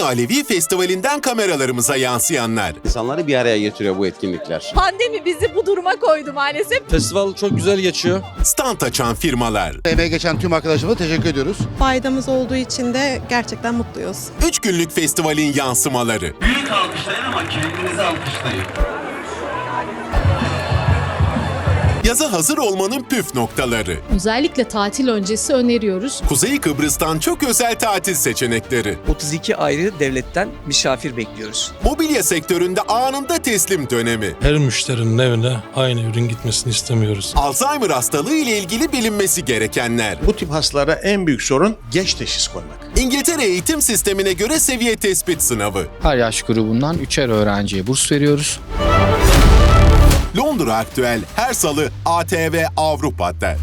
Konya Alevi Festivali'nden kameralarımıza yansıyanlar. İnsanları bir araya getiriyor bu etkinlikler. Pandemi bizi bu duruma koydu maalesef. Festival çok güzel geçiyor. Stand açan firmalar. Emeğe geçen tüm arkadaşlarıma teşekkür ediyoruz. faydamız olduğu için de gerçekten mutluyuz. 3 günlük festivalin yansımaları. Büyük alkışlayın ama kendinizi alkışlayın. Yaza hazır olmanın püf noktaları. Özellikle tatil öncesi öneriyoruz. Kuzey Kıbrıs'tan çok özel tatil seçenekleri. 32 ayrı devletten misafir bekliyoruz. Mobilya sektöründe anında teslim dönemi. Her müşterinin evine aynı ürün gitmesini istemiyoruz. Alzheimer hastalığı ile ilgili bilinmesi gerekenler. Bu tip hastalara en büyük sorun geç teşhis koymak. İngiltere eğitim sistemine göre seviye tespit sınavı. Her yaş grubundan üçer öğrenciye burs veriyoruz. Londra Aktüel her salı ATV Avrupa'da.